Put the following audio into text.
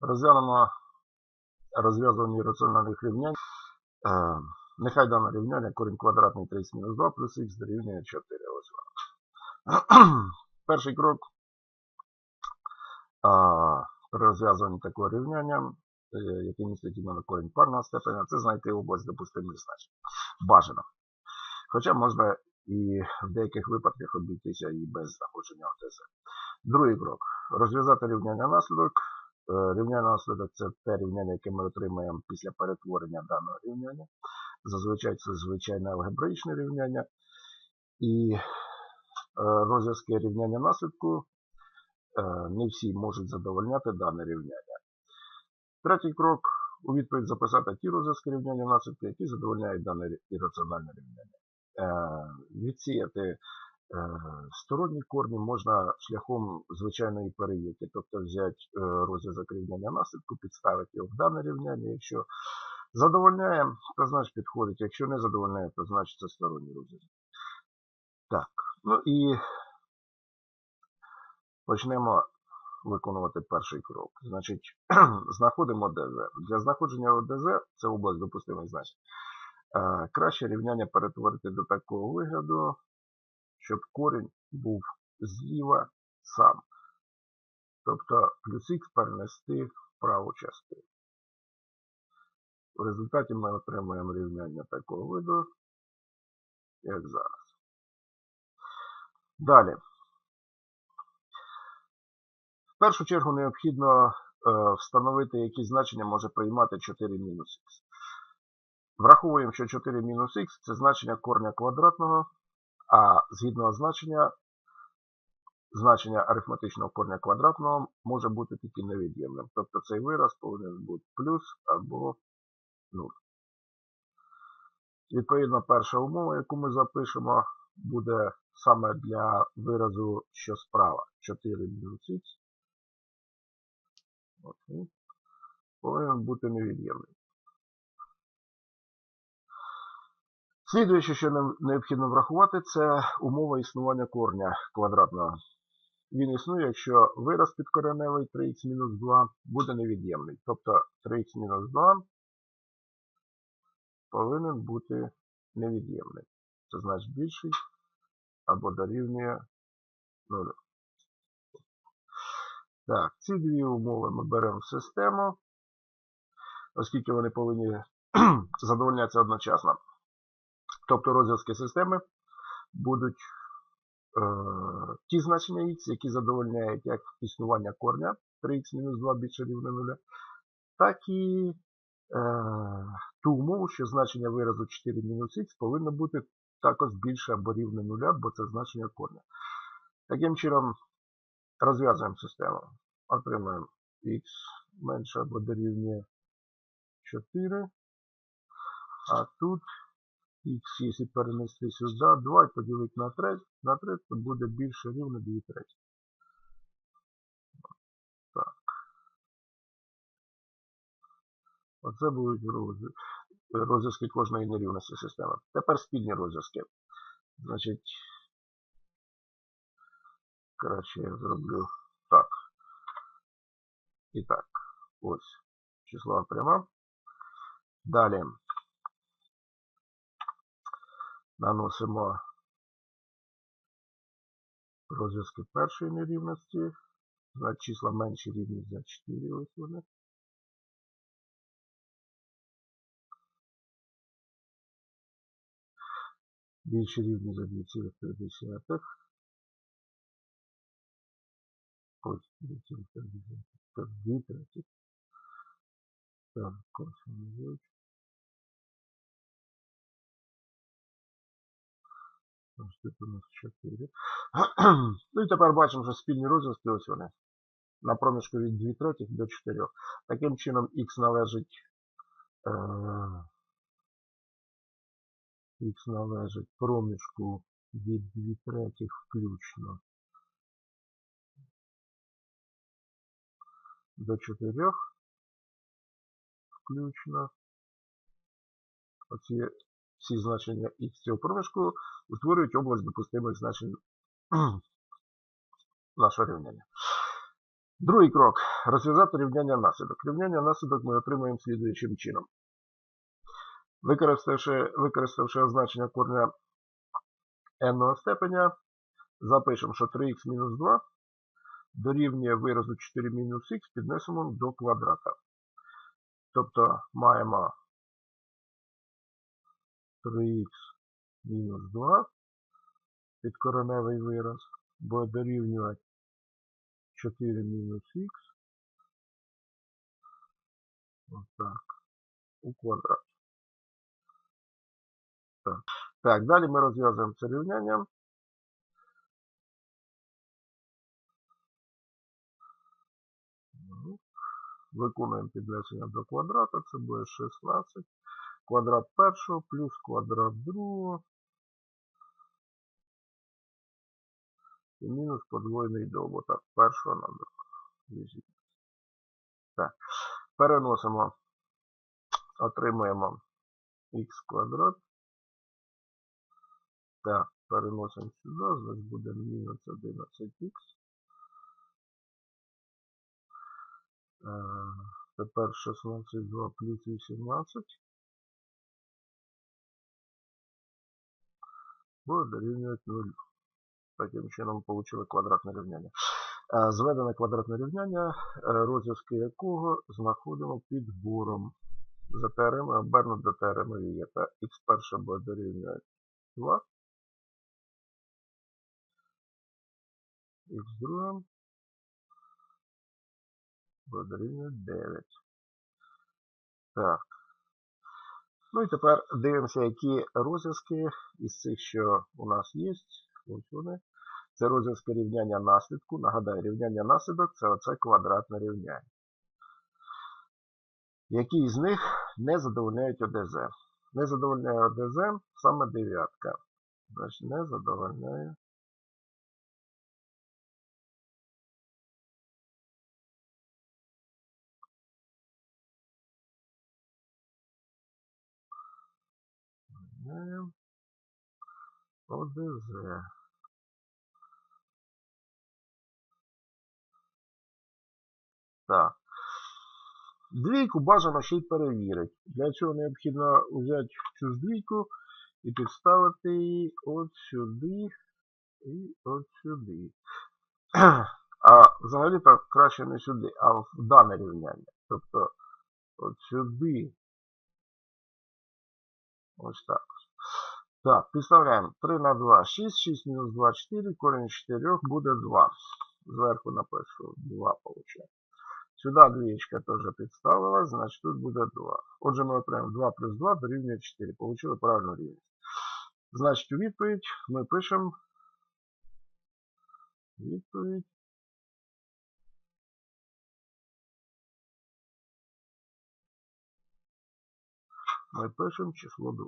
Розглянемо розв'язування раціональних рівнянь. Е, нехай дане рівняння корінь квадратний 30 мінус 2 плюс х дорівнює 4. Ось воно. Перший крок а, при розв'язуванні такого рівняння, е, яке містить іменно корінь парного степеня, це знайти область допустимих значень. Бажано. Хоча можна і в деяких випадках обійтися і без знаходження ОТЗ. Другий крок. Розв'язати рівняння наслідок. Е, Рівняння наслідок це те рівняння, яке ми отримаємо після перетворення даного рівняння. Зазвичай це звичайне алгебраїчне рівняння. І е, розв'язки рівняння наслідку е, не всі можуть задовольняти дане рівняння. Третій крок у відповідь записати ті розв'язки рівняння наслідку, які задовольняють дане ірраціональне рівняння. Відсіяти сторонні корні можна шляхом звичайної перевірки, тобто взяти е, розв'язок рівняння наслідку, підставити його в дане рівняння. Якщо задовольняє, то значить підходить. Якщо не задовольняє, то значить це сторонній розв'язок. Так, ну і почнемо виконувати перший крок. Значить, знаходимо ОДЗ. Для знаходження ОДЗ, це область допустимих значень. Е, Краще рівняння перетворити до такого вигляду, щоб корінь був зліва сам. Тобто плюс х перенести в праву частину. В результаті ми отримаємо рівняння такого виду, як зараз. Далі. В першу чергу необхідно е, встановити, які значення може приймати 4 мінус х. Враховуємо, що 4 мінус х це значення корня квадратного, а згідно значення, значення арифметичного корня квадратного може бути тільки невід'ємним. Тобто цей вираз повинен бути плюс або 0. Відповідно, перша умова, яку ми запишемо, буде саме для виразу, що справа. 4 мінус х. Повинен бути невід'ємний. Слідуюче, що необхідно врахувати, це умова існування корня квадратного. Він існує, якщо вираз підкореневий 3х-2 буде невід'ємний. Тобто 3х-2 повинен бути невід'ємний. Це значить більший або дорівнює 0. Так, ці дві умови ми беремо в систему, оскільки вони повинні задовольнятися одночасно. Тобто розв'язки системи будуть е, ті значення х, які задовольняють як існування корня 3х-2 більше рівне 0, так і е, ту умову, що значення виразу 4 мінус х повинно бути також більше або рівне 0, бо це значення корня. Таким чином розв'язуємо систему. Отримаємо х менше або дорівнює 4. А тут х, якщо перенести сюди, 2 і поділити на 3, на 3, то буде більше рівно 2 треті. Так. Оце будуть розв'язки кожної нерівності системи. Тепер спільні розв'язки. Значить, краще я зроблю так. І так, ось числова пряма. Далі наносимо розв'язки першої нерівності. Значить, числа менші рівні за 4. Ось вони. Більші рівні за 2,5. Ось 2,5. Так, 2 треті. Так. Ось тут у нас 4. ну і тепер бачимо, що спільні розв'язки ось вони. На проміжку від 2 третіх до 4. Таким чином х належить е, х належить проміжку від 2 третіх включно до 4 включно. Оці всі значення х цього проміжку утворюють область допустимих значень нашого рівняння. Другий крок. Розв'язати рівняння наслідок. Рівняння наслідок ми отримуємо слідуючим чином. Використавши, використавши означення корня n степеня, запишемо, що 3х мінус 2 дорівнює виразу 4 мінус х піднесемо до квадрата. Тобто маємо 3х мінус 2 підкореневий вираз, бо дорівнює 4 мінус х. Отак. У квадрат. Так. так, далі ми розв'язуємо це рівняння. Ну, Виконуємо піднесення до квадрата, це буде 16. Квадрат першого плюс квадрат другого. І мінус подвоєний добуток першого на другого. Так. Переносимо, отримуємо х квадрат. Так, переносимо сюди, значить буде мінус 11х. Е, Тепер 16, 2 плюс 18. Буде дорівнювати 0. Таким чином отримали квадратне рівняння. Зведене квадратне рівняння, е, розв'язки якого знаходимо під буром. За теореми обернуть до теореми Вієта. Х перше буде дорівнювати 2. Х друге буде дорівнювати 9. Так. Ну і тепер дивимося, які розв'язки із цих, що у нас є. Ось вони. Це розв'язки рівняння наслідку. Нагадаю, рівняння наслідок це оце квадратне рівняння. Які з них не задовольняють ОДЗ? Не задовольняє ОДЗ саме дев'ятка. Значить, не задовольняє. Задовольняє ОДЗ. Так. Двійку бажано ще й перевірити. Для цього необхідно взяти цю ж двійку і підставити її от сюди і от сюди. А взагалі так краще не сюди, а в дане рівняння. Тобто от сюди. Ось так. Так, підставляємо 3 на 2, 6, 6 мінус 2, 4, корінь 4 буде 2. Зверху напишу 2 виходить. Сюди двієчка теж підставилась, значить тут буде 2. Отже, ми отримаємо 2 плюс 2 дорівнює 4. Получили правильну рівність. Значить, у відповідь ми пишемо відповідь. Ми пишемо число 2.